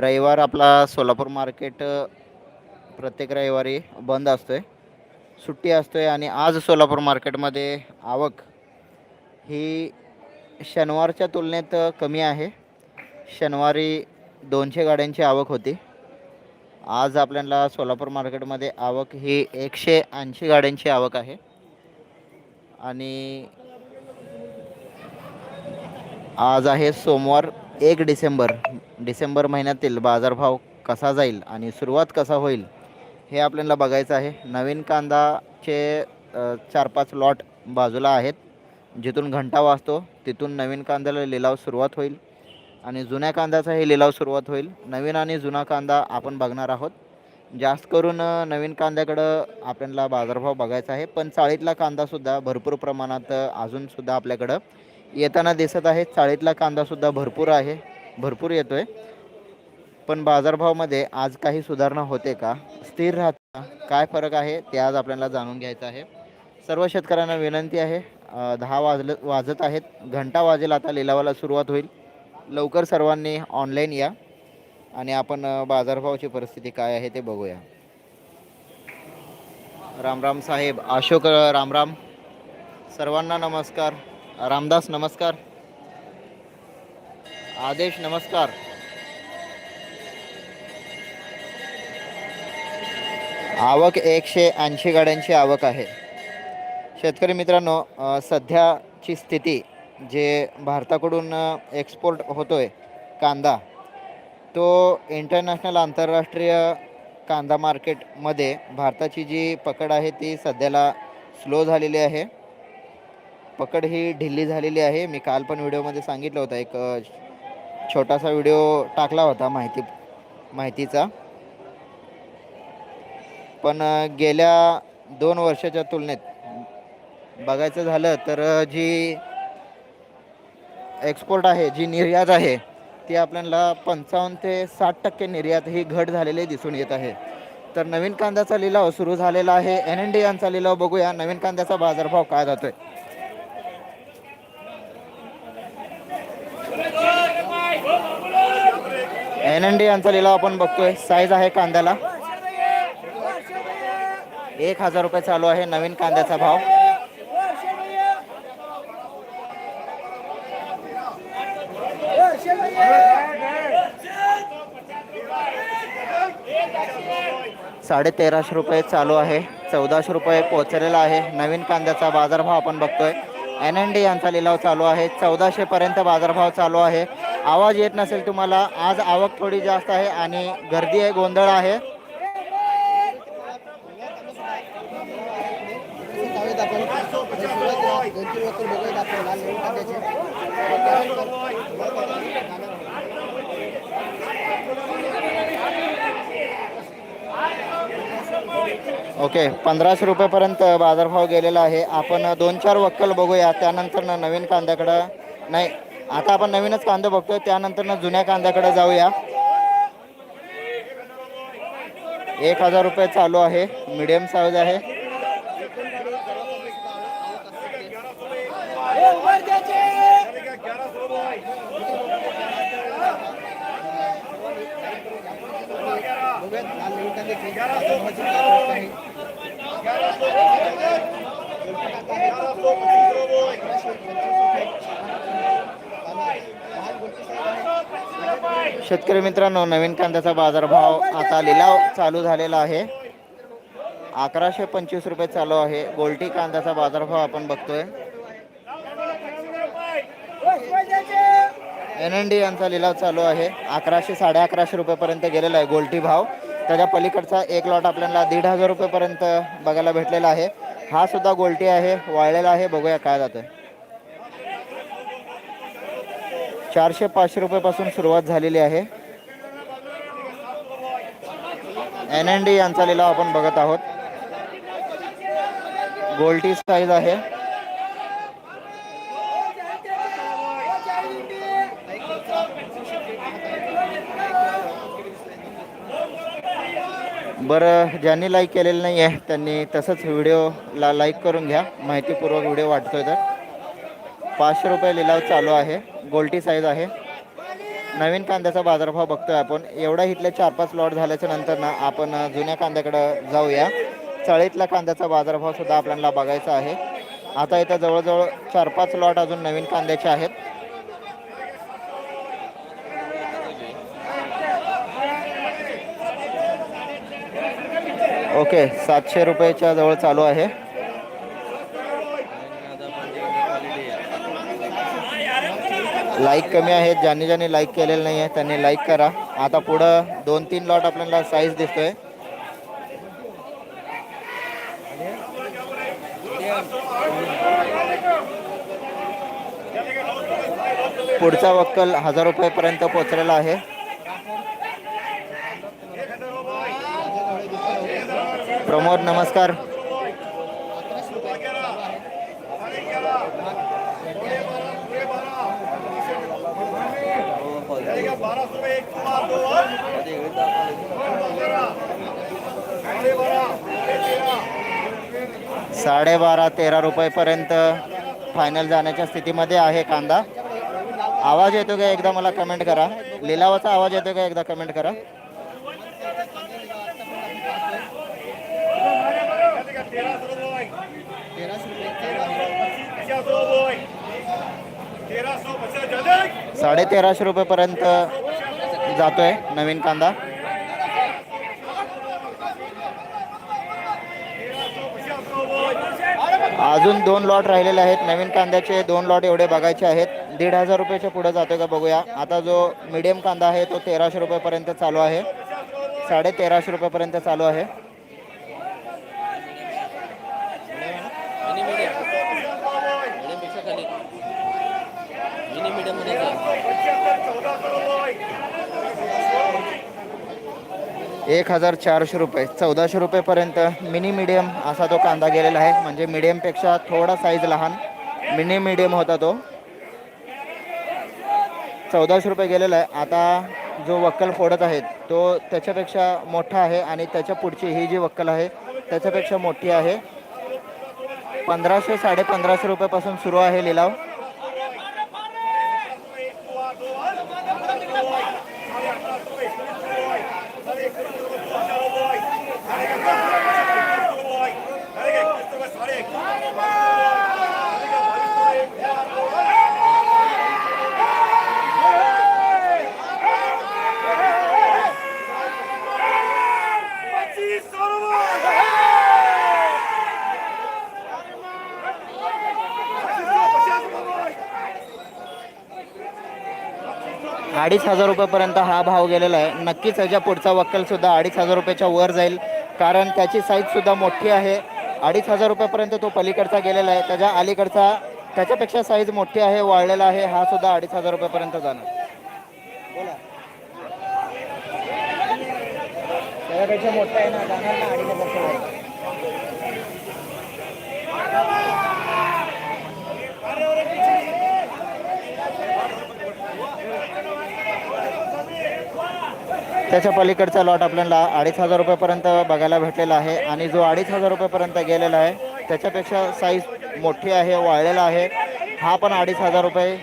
रविवार आपला सोलापूर मार्केट प्रत्येक रविवारी बंद असतो आहे सुट्टी असतो आहे आणि आज सोलापूर मार्केटमध्ये आवक ही शनिवारच्या तुलनेत कमी आहे. शनिवारी दोनशे गाड्यांची आवक होती. आज आपल्याला सोलापूर मार्केटमध्ये आवक ही एकशे ऐंशी गाड्यांची आवक आहे. आणि आज आहे सोमवार एक डिसेंबर डिसेंबर महिन्यातील बाजारभाव कसा जाईल आणि सुरुवात कसा होईल हे आपल्याला बघायचं आहे. नवीन कांदाचे चार पाच लॉट बाजूला आहेत. जिथून घंटा वाजतो तिथून नवीन कांद्याला लिलाव सुरुवात होईल आणि जुन्या कांद्याचाही लिलाव सुरुवात होईल. नवीन आणि जुना कांदा आपण बघणार आहोत. जास्त करून नवीन कांद्याकडं आपल्याला बाजारभाव बघायचा आहे. पण चाळीतला कांदासुद्धा भरपूर प्रमाणात अजूनसुद्धा आपल्याकडं येताना दिसत आहे चाळीतला कांदासुद्धा भरपूर आहे. भरपूर येतो आहे पण बाजारभावामध्ये आज काही सुधारणा होते का? स्थिर राहता काय फरक आहे? ते आज आपल्याला जाणून घ्यायचं आहे. सर्व शेतकऱ्यांना विनंती आहे दहा वाजलं वाजत आहेत. घंटा वाजेल आता लिलावाला सुरुवात होईल. लवकर सर्वांनी ऑनलाईन या. आणि आपण बाजारभावाची परिस्थिती काय आहे ते बघूया. रामराम साहेब अशोक रामराम. सर्वांना नमस्कार. रामदास नमस्कार. आदेश नमस्कार. आवक एकशे ऐंशी गाड्यांची आवक आहे. शेतकरी मित्रांनो सध्याची स्थिती जे भारताकडून एक्सपोर्ट होतो आहे कांदा तो इंटरनॅशनल आंतरराष्ट्रीय कांदा मार्केटमध्ये भारताची जी पकड आहे ती सध्याला स्लो झालेली आहे. पकड ही ढिल्ली झालेली आहे. मी काल पण व्हिडिओमध्ये सांगितलं होतं एक छोटासा व्हिडिओ टाकला होता माहिती माहितीचा. पण गेल्या दोन वर्षाच्या तुलनेत बघायचं झालं तर जी एक्सपोर्ट आहे जी निर्यात आहे ती आपल्याला पंचावन्न ते साठ टक्के निर्यात ही घट झालेली दिसून येत आहे. तर नवीन कांद्याचा लिलाव सुरू झालेला आहे. एन एन डी यांचा लिलाव बघूया. नवीन कांद्याचा बाजारभाव काय जातोय? एन एन डी यांचा लिलाव आपण बघतोय. साईज आहे कांद्याला. एक हजार रुपये चालू आहे नवीन कांद्याचा भाव. साडे तेराशे रुपये चालू आहे. चौदाशे रुपये पोहोचलेला आहे. नवीन कांद्याचा बाजारभाव आपण बघतोय. एन एन डी यांचा लिलाव चालू आहे. चौदाशे पर्यंत बाजारभाव चालू आहे. आवाज येत नसेल तुम्हाला आज आवक थोडी जास्त आहे आणि गर्दी आहे गोंधळ आहे. ओके पंधराशे रुपयेपर्यंत बाजारभाव गेलेला आहे. आपण दोन चार वक्कल बघूया. त्यानंतर नवीन कांद्याकडं नाही आता आपण नवीनच कांदा बघतोय त्यानंतर जुन्या कांद्याकडे जाऊया. एक हजार रुपये चालू आहे मीडियम साईज आहे. शेतकरी मित्रांनो नवीन कांद्याचा बाजारभाव आता लिलाव चालू झालेला आहे. अकराशे पंचवीस रुपये चालू आहे. गोल्टी कांद्याचा बाजारभाव आपण बघतोय. एन एन डी यांचा लिलाव चालू आहे. अकराशे साडे अकराशे रुपयेपर्यंत गेलेला आहे गोल्टी भाव. त्याच्या पलीकडचा एक लॉट आपल्याला दीड हजार रुपयेपर्यंत बघायला भेटलेला आहे. हा सुद्धा गोल्टी आहे वाळलेला आहे. बघूया काय जातोय. चारशे पाचशे रुपयापासून सुरुवात झालेली आहे. एन एन डी यांचा लिलाव आपण बघत आहोत. गोल्टी साईज आहे. बरं ज्यांनी लाईक केलेलं नाही आहे त्यांनी तसंच व्हिडिओला लाईक करून घ्या. माहितीपूर्वक व्हिडिओ वाटतोय तर. पाचशे रुपये लिलाव चालू आहे. गोल्टी साईज आहे. नवीन कांद्याचा बाजारभाव बघतोय आपण. एवढा इथले चार पाच लॉट झाल्याच्यानंतर ना आपण जुन्या कांद्याकडं जाऊया. चाळीतला कांद्याचा बाजारभाव सुद्धा आपल्याला बघायचा आहे. आता इथं जवळजवळ चार पाच लॉट अजून नवीन कांद्याचे आहेत. ओके सातशे रुपयाच्या जवळ चालू आहे. लाईक कमी आहेत ज्यांनी ज्यांनी लाईक केलेलं नाही आहे त्यांनी लाईक करा. आता पुढं दोन तीन लॉट आपल्याला साईज दिसतोय. पुढचा वक्कल हजार रुपयेपर्यंत पोहोचलेला आहे. प्रमोद नमस्कार. साडेबारा तेरा रुपयेपर्यंत फायनल जाण्याच्या स्थितीमध्ये आहे कांदा. आवाज येतो का एकदा मला कमेंट करा. लिलावाचा आवाज येतो का एकदा कमेंट करा. साडे तेराशे रुपयेपर्यंत जातोय नवीन कांदा. अजून दोन लॉट राहिलेले आहेत. नवीन कांद्याचे दोन लॉट एवढे बघायचे आहेत. दीड हजार रुपयाच्या पुढे जातो का बघूया. आता जो मीडियम कांदा आहे तो तेराशे रुपयापर्यंत चालू आहे. साडे तेराशे रुपयापर्यंत चालू आहे मिनी मीडियम मीडियमपेक्षा खाली मिनी मीडियममध्ये जा एक हजार चारशे रुपये. चौदाशे रुपयेपर्यंत मिनी मीडियम असा तो कांदा गेलेला आहे. म्हणजे मीडियमपेक्षा थोडा साईज लहान मिनी मीडियम होता तो. चौदाशे रुपये गेलेला आहे. आता जो वक्कल फोडत आहेत तो त्याच्यापेक्षा मोठा आहे आणि त्याच्या पुढची ही जी वक्कल आहे त्याच्यापेक्षा मोठी आहे. पंधराशे साडेपंधराशे रुपयापासून सुरू आहे लिलाव. अडीच हजार रुपयेपर्यंत हा भाव गेलेला आहे. नक्कीच ह्याच्या पुढचा वक्कलसुद्धा अडीच हजार रुपयाच्या वर जाईल. कारण त्याची साईजसुद्धा मोठी आहे. अडीच हजार रुपयापर्यंत तो पलीकडचा गेलेला आहे. त्याच्या अलीकडचा त्याच्यापेक्षा साईज मोठी आहे वाळलेला आहे. हा सुद्धा अडीच हजार रुपयापर्यंत जाणार. बोला. त्याच्यापेक्षा मोठा आहे ना जाणार ना अडीच हजार. त्याच्या पलीकडचा लॉट आपल्याला अडीच हजार रुपयापर्यंत बघायला भेटलेला आहे. आणि जो अडीच हजार रुपयापर्यंत गेलेला आहे त्याच्यापेक्षा साईज मोठी आहे वाळलेला आहे. हा पण अडीच हजार रुपये.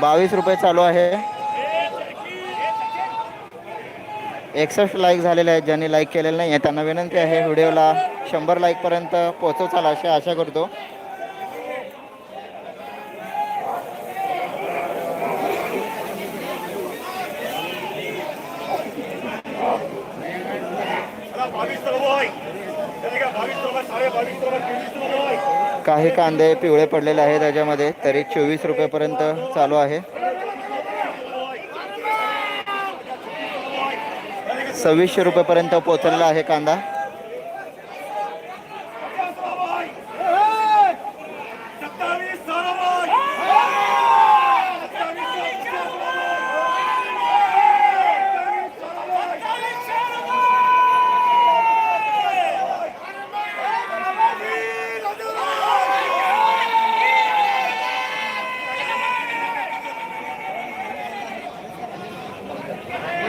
बावीस रुपये चालू आहे. एकसष्ट लाईक झालेले आहेत. ज्यांनी लाईक केलेलं नाही आहे त्यांना विनंती आहे व्हिडिओला शंभर लाईकपर्यंत पोहोचवचाल अशी आशा करतो. काही कांदे पिवळे पडलेले आहेत त्याच्यामध्ये तरी चोवीस रुपयापर्यंत चालू आहे. सव्वीसशे रुपयापर्यंत पोचलेला आहे कांदा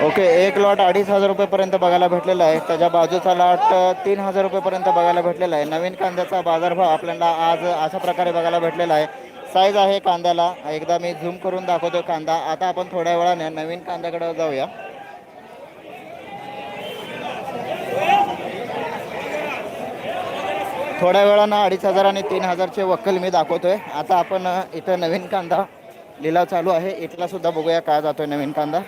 ओके एक लॉट अडीच हजार रुपयेपर्यंत बघायला भेटलेला आहे. त्याच्या बाजूचा लॉट तीन हजार रुपयेपर्यंत बघायला भेटलेला आहे. नवीन कांद्याचा बाजारभाव आपल्याला आज अशा प्रकारे बघायला भेटलेला आहे. साईज आहे कांद्याला. एकदा मी झूम करून दाखवतो कांदा. आता आपण थोड्या वेळाने नवीन कांद्याकडे जाऊया. थोड्या वेळानं अडीच हजार आणि तीन हजारचे वक्कल मी दाखवतोय. आता आपण इथं नवीन कांदा लिलाव चालू आहे. इथला सुद्धा बघूया काय जातोय नवीन कांदा.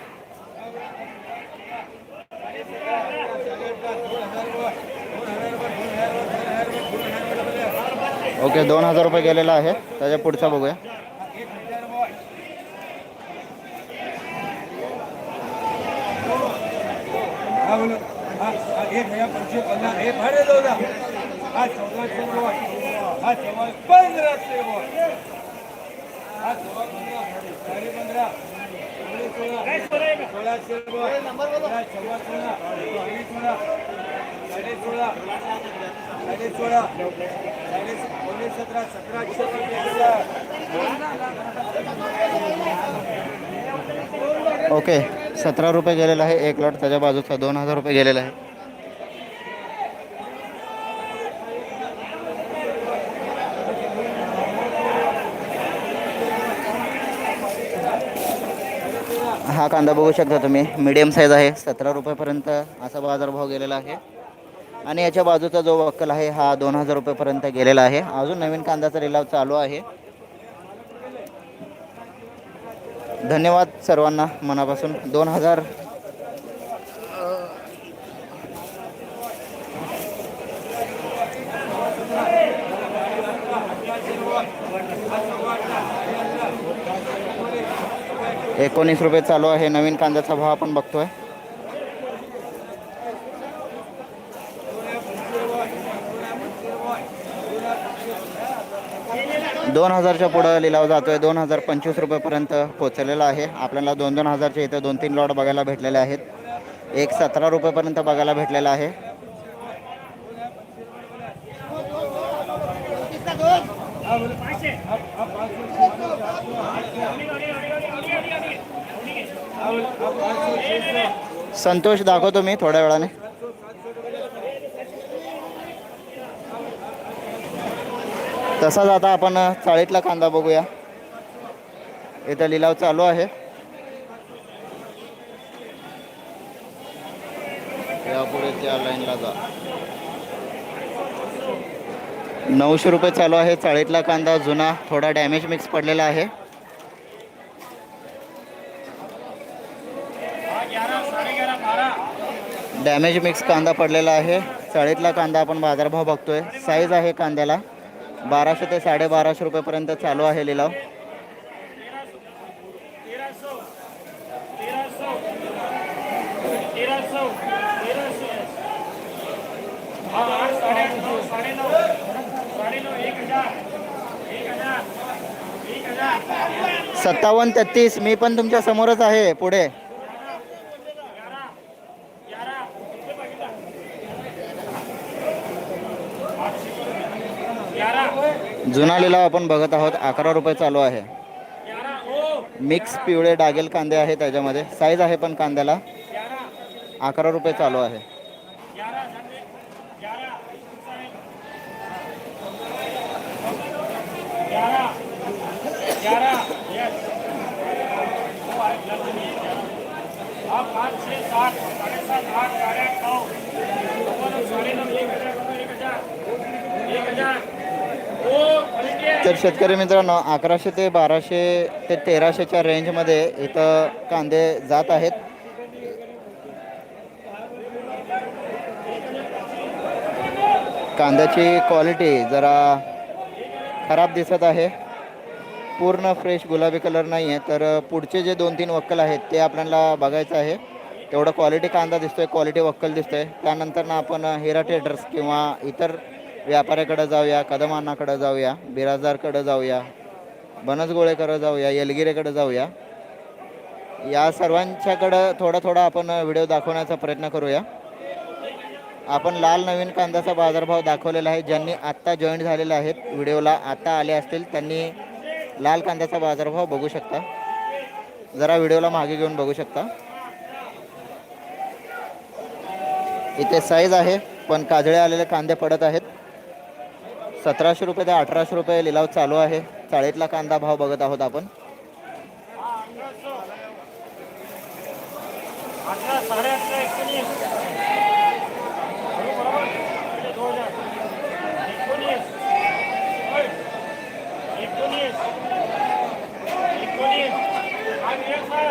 ओके दोन हजार रुपये गेलेला आहे त्याच्या पुढचा बघूया हा पंधरा साडे पंधरा साडे सोळा सोळाशे सव्वा सोळा सोळा साडे सोळा साडे सोळा साडे सतरा सतराशे ओके सतरा रुपये गेलेला आहे एक लॉट त्याच्या बाजूचा दोन हजार रुपये गेलेला आहे. कांदा बघू शकता तुम्ही. मीडियम साईज आहे. सतरा रुपयेपर्यंत असा बाजारभाव गेलेला आहे. आणि याच्या बाजूचा जो वक्कल आहे हा दोन हजार रुपयेपर्यंत गेलेला आहे. अजून नवीन कांद्याचा लिलाव चालू आहे. धन्यवाद सर्वांना मनापासून. दोन हजार एकोणीस रुपये चालू आहे. नवीन कांद्याचा भाव आपण बघतोय. दोन हजारच्या पुढं लिलाव जातोय. दोन हजार पंचवीस रुपयेपर्यंत पोहोचलेला आहे. आपल्याला दोन दोन हजारचे इथं दोन तीन लॉट बघायला भेटलेले आहेत. एक सतरा रुपयेपर्यंत बघायला भेटलेला आहे. संतोष दाखवतो मी थोड्या वेळाने. तसाच आता आपण चाळीतला कांदा बघूया. इथं लिलाव चालू आहे. यापुढे त्या लाईनला जा. नऊशे रुपये चालू आहे. चाळीतला कांदा जुना थोडा डॅमेज मिक्स पडलेला आहे. डॅमेज मिक्स कांदा पडलेला आहे. चाळीतला कांदा आपण बाजारभाव बघतोय. साईज आहे कांद्याला. बाराशे ते साडेबाराशे रुपयेपर्यंत चालू आहे लिलाव. सत्तावन्न तेहतीस. मी पण तुमच्या समोरच आहे. पुढे. जुना लिलाव आपण बघत आहोत. अकरा रुपये चालू आहे. मिक्स पिवळे डागेल कांदे आहे त्याच्यामध्ये. साईज आहे पण कांद्याला. अकरा रुपये चालू आहे. तर शेतकरी मित्रांनो अकराशे ते बाराशे ते तेराशेच्या रेंजमध्ये इथं कांदे जात आहेत. कांद्याची क्वालिटी जरा खराब दिसत आहे. पूर्ण फ्रेश गुलाबी कलर नाही आहे तर पुढचे जे दोन तीन वक्कल आहेत ते आपल्याला बघायचं आहे. तेवढं क्वालिटी कांदा दिसतोय क्वालिटी वक्कल दिसतोय. त्यानंतर ना आपण हेरा ट्रेडर्स किंवा इतर व्यापाऱ्याकडं जाऊया कदमांनाकडं जाऊया बिराजदारकडं जाऊया बनसगोळेकडं जाऊया येलगिरेकडं जाऊया. या सर्वांच्याकडं थोडा थोडा आपण व्हिडिओ दाखवण्याचा प्रयत्न करूया. आपण लाल नवीन कांद्याचा बाजारभाव दाखवलेला आहे. ज्यांनी आत्ता जॉईन झालेले आहेत व्हिडिओला आत्ता आले असतील त्यांनी लाल कांद्याचा बाजारभाव बघू शकता. जरा व्हिडिओला मागे घेऊन बघू शकता. इथे साईज आहे पण काजळे आलेले कांदे पडत आहेत. सतराशे रुपये ते अठराशे रुपये लिलाव चालू आहे. चाळीतला कांदा भाव बघत आहोत आपण.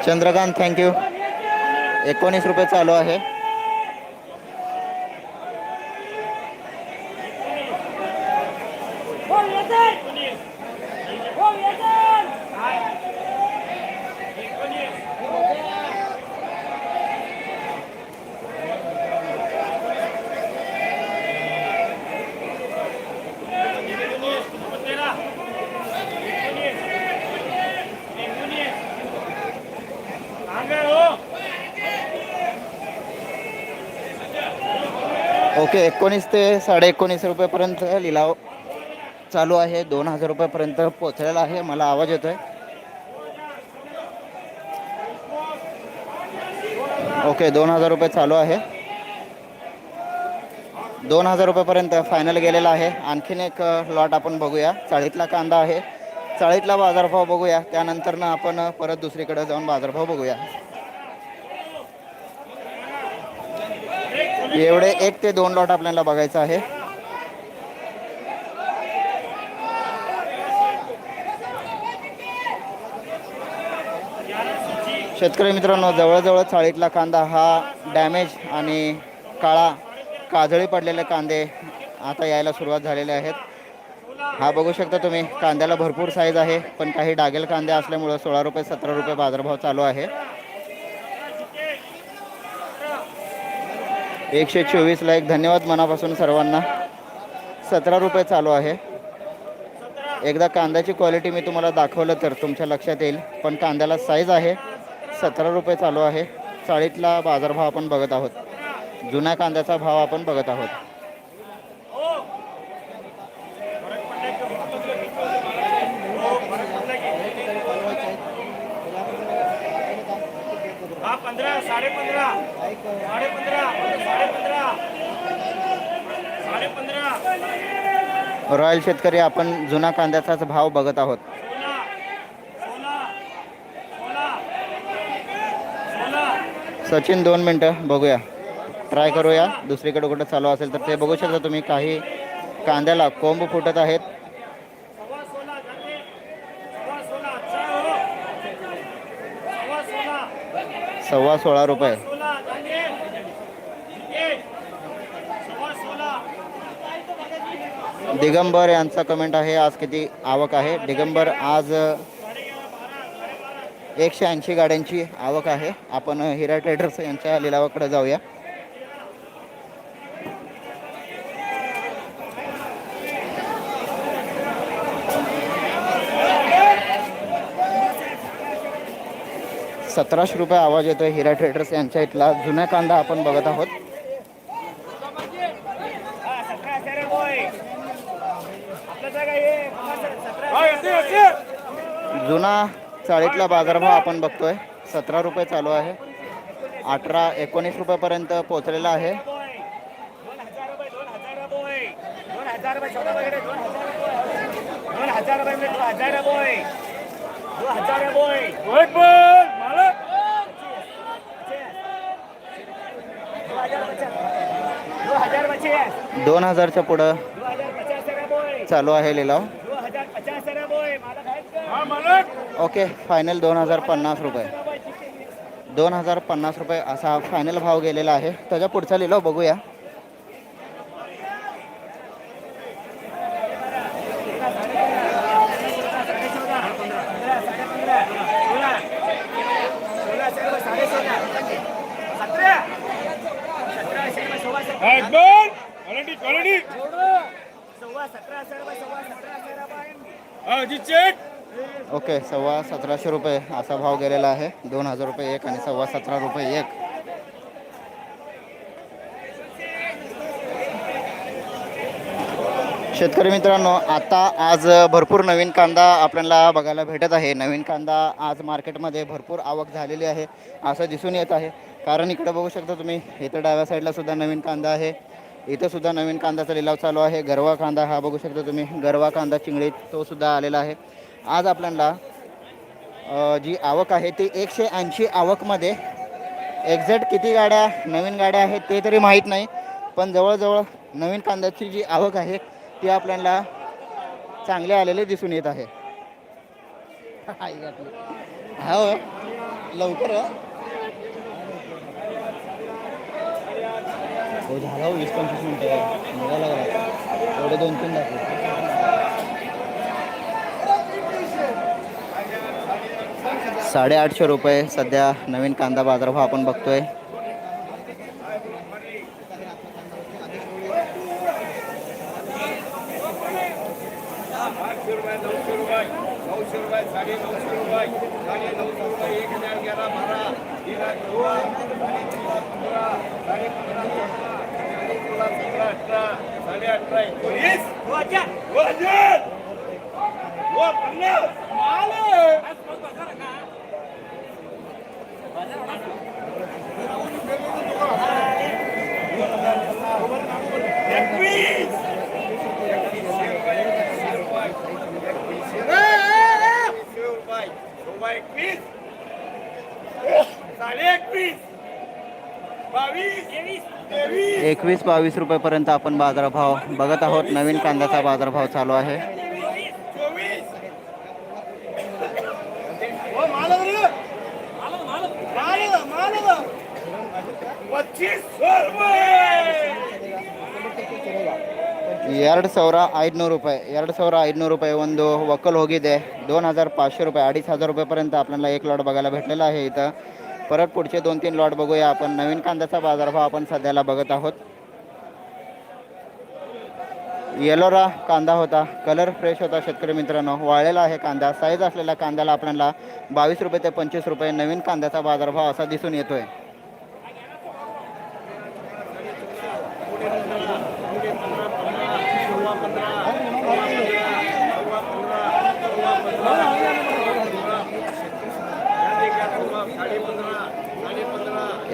चंद्रकांत थँक्यू एकोणीस रुपये चालू आहे. ओके एकोणीस ते साडे एकोणीस रुपयेपर्यंत लिलाव चालू आहे. दोन हजार रुपयापर्यंत पोचलेला आहे. मला आवाज येतोय. ओके दोन हजार रुपये चालू आहे. दोन हजार रुपयापर्यंत फायनल गेलेला आहे. आणखीन एक लॉट आपण बघूया. चाळीतला कांदा आहे. चाळीतला बाजारभाव बघूया. त्यानंतर ना आपण परत दुसरीकडे जाऊन बाजारभाव बघूया. एवढे एक ते दोन लॉट आपल्याला बघायचं आहे. शेतकरी मित्रांनो जवळजवळ चाळीतला कांदा हा डॅमेज आणि काळा काजळी पडलेले कांदे आता यायला सुरुवात झालेले आहेत. हा बघू शकता तुम्ही कांद्याला भरपूर साईज आहे पण काही डागेल कांदे असल्यामुळं सोळा रुपये सतरा रुपये बाजारभाव चालू आहे. एकशे चोवीसला एक धन्यवाद मनापासून सर्वांना. सतरा रुपये चालू आहे. एकदा कांद्याची क्वालिटी मी तुम्हाला दाखवलं तर तुमच्या लक्षात येईल पण कांद्याला साईज आहे. सतरा रुपये चालू आहे. चाळीतला बाजारभाव आपण बघत आहोत. जुन्या कांद्याचा भाव आपण बघत आहोत. रॉयल शेतकरी आपण जुना कांद्याचाच भाव बघत आहोत सोळा सोळा सोळा सोळा सचिन दोन मिनटं बघूया. ट्राय करूया. दुसरीकडे कुठं चालू असेल तर ते बघू शकता तुम्ही. काही कांद्याला कोंब फुटत आहेत. सव्वा सोळा रुपये. दिगंबर यांचा कमेंट आहे. आज किती आवक आहे? दिगंबर आज एकशे ऐंशी गाड्यांची आवक आहे. आपण हिरा ट्रेडर्स यांच्या लिलावाकडे जाऊया. सतराशे रुपये आवाज येतो हिरा ट्रेडर्स यांच्या इथला. जुना कांदा आपण बघत आहोत हा सतरा असेल बोय आपल्या जागा ये सतरा जुना चाळीतला बाजारभाव आपण बघतोय. सतरा रुपये चालू आहे. अठरा एकोणीस रुपयापर्यंत पोचलेला आहे. दोन हजारच्या पुढं चालू आहे लिलाव. ओके फायनल दोन हजार पन्नास रुपये. दोन हजार पन्नास रुपये असा फायनल भाव गेलेला आहे. त्याच्या पुढचा लिलाव बघूया. ओके सव्वा सतराशे रुपये असा भाव गेलेला आहे. दोन हजार रुपये एक आणि सव्वा सतरा रुपये एक. शेतकरी मित्रांनो आता आज भरपूर नवीन कांदा आपल्याला बघायला भेटत आहे. नवीन कांदा आज मार्केटमध्ये भरपूर आवक झालेली आहे असं दिसून येत आहे. कारण इकडे बघू शकता तुम्ही इथं डाव्या साईडला सुद्धा नवीन कांदा आहे. इथं सुद्धा नवीन कांद्याचा लिलाव चालू आहे. गरवा कांदा हा बघू शकता तुम्ही गरवा कांदा चिंगळीत तो सुद्धा आलेला आहे. आज आपल्याला जी आवक आहे ती एकशे ऐंशी आवकमध्ये. एक्झॅक्ट किती गाड्या नवीन गाड्या आहेत ते तरी माहीत नाही पण जवळजवळ नवीन कांद्याची जी आवक आहे ती आपल्याला चांगले आलेले दिसून येत आहे. हो लवकर. हो. हो झाला वीस पंचवीस मिनटं. एवढे दोन तीन दाखव साडेआठशे रुपये सध्या नवीन कांदा बाजारभाव आपण बघतोय आठशे साडे एकवीस रुपये बावीस बावीस रुपयेपर्यंत आपण बाजारभाव बघत आहोत. नवीन कांद्याचा बाजारभाव चालू आहे चोवीस हो माल माल माल पच्चीस सौ रुपये ಎರಡು ಸಾವಿರ ಐದುನೂರು ರೂಪಾಯಿ ಎರಡು ಸಾವಿರ ಐದುನೂರು ರೂಪಾಯಿ ಒಂದು ವಕ್ಕಲ್ ಹೋಗಿದೆ. दोन हजार पाचशे रुपये अडीच हजार रुपयेपर्यंत आपल्याला एक लॉट बघायला भेटलेला आहे इथं. परत पुढचे दोन तीन लॉट बघूया आपण. नवीन कांद्याचा बाजारभाव आपण सध्याला बघत आहोत. येलोरा कांदा होता. कलर फ्रेश होता शेतकरी मित्रांनो. वाळलेला आहे कांदा. साईज असलेल्या कांद्याला आपल्याला बावीस रुपये ते पंचवीस रुपये नवीन कांद्याचा बाजारभाव असा दिसून येतोय.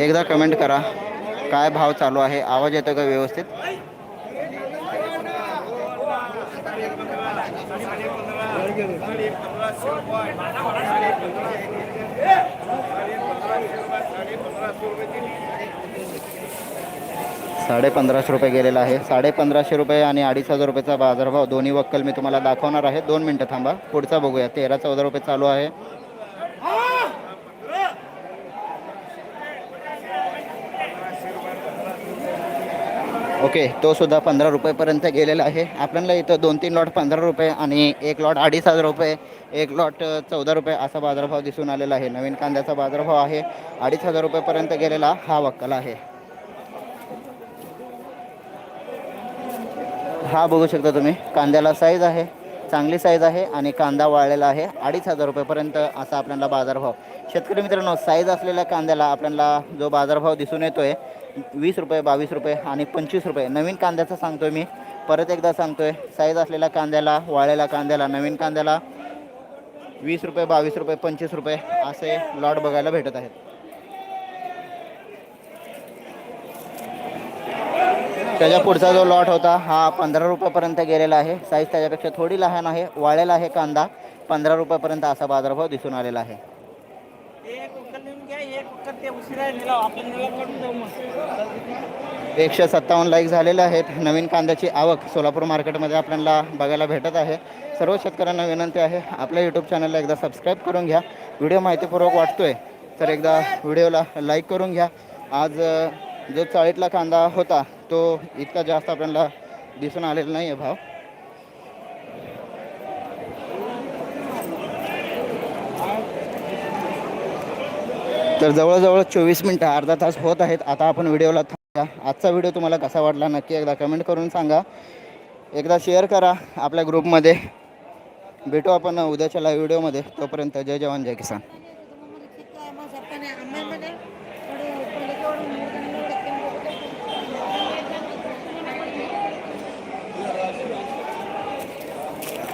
एकदा कमेंट करा. काय भाव चालू आहे? आवाज येतो का व्यवस्थित? साडे पंधराशे रुपये गेलेला आहे. साडे पंधराशे रुपये आणि अडीच हजार रुपयेचा बाजारभाव दोन्ही वक्कल मी तुम्हाला दाखवणार आहे. दोन मिनटं थांबा. पुढचा बघूया. तेरा चौदा रुपये चालू आहे. ओके तो सुद्धा पंधरा रुपयेपर्यंत गेलेला आहे. आपल्याला इथं दोन तीन लॉट पंधरा रुपये आणि एक लॉट अडीच हजार रुपये एक लॉट चौदा रुपये असा बाजारभाव दिसून आलेला आहे. नवीन कांद्याचा बाजारभाव आहे. अडीच हजार रुपयेपर्यंत गेलेला हा वक्कल आहे. हा बघू शकता तुम्ही कांद्याला साईज आहे चांगली साईज आहे आणि कांदा वाळलेला आहे. अडीच हजार रुपयेपर्यंत असा आपल्याला बाजारभाव. शेतकरी मित्रांनो साईज असलेल्या कांद्याला आपल्याला जो बाजारभाव दिसून येतो आहे वीस रुपये बावीस रुपये आणि पंचवीस रुपये. नवीन कांद्याचा सांगतो मी. परत एकदा सांगतोय साईज असलेल्या कांद्याला वाळलेल्या कांद्याला नवीन कांद्याला वीस रुपये बावीस रुपये पंचवीस रुपये असे लॉट बघायला भेटत आहेत. त्याच्या पुढचा जो लॉट होता हा पंधरा रुपयापर्यंत गेलेला आहे. साईज त्याच्यापेक्षा थोडी लहान आहे. वाळलेला आहे कांदा पंधरा रुपयापर्यंत असा बाजारभाव दिसून आलेला आहे एक उकल नेऊन घ्या एक उकल ते उशिरा निलाव आपण निलाव काढून जाऊ मग एकशे सत्तावन्न लाईक झालेले आहेत. नवीन कांद्याची आवक सोलापूर मार्केटमध्ये आपल्याला बघायला भेटत आहे. सर्व शेतकऱ्यांना विनंती आहे आपल्या यूट्यूब चॅनलला एकदा सबस्क्राईब करून घ्या. व्हिडिओ माहितीपूर्वक वाटतोय तर एकदा व्हिडिओला लाईक करून घ्या. आज जो चाळीतला कांदा होता तो इतका जास्त आपल्याला दिसून आलेला नाही आहे भाव. तर जवळजवळ चोवीस मिनटं अर्धा तास होत आहेत. आता आपण व्हिडिओला थांबा आजचा व्हिडिओ तुम्हाला कसा वाटला नक्की एकदा कमेंट करून सांगा. एकदा शेअर करा आपल्या ग्रुपमध्ये भेटू आपण उद्याच्या लाईव्ह व्हिडिओमध्ये तोपर्यंत जय जवान जय किसान.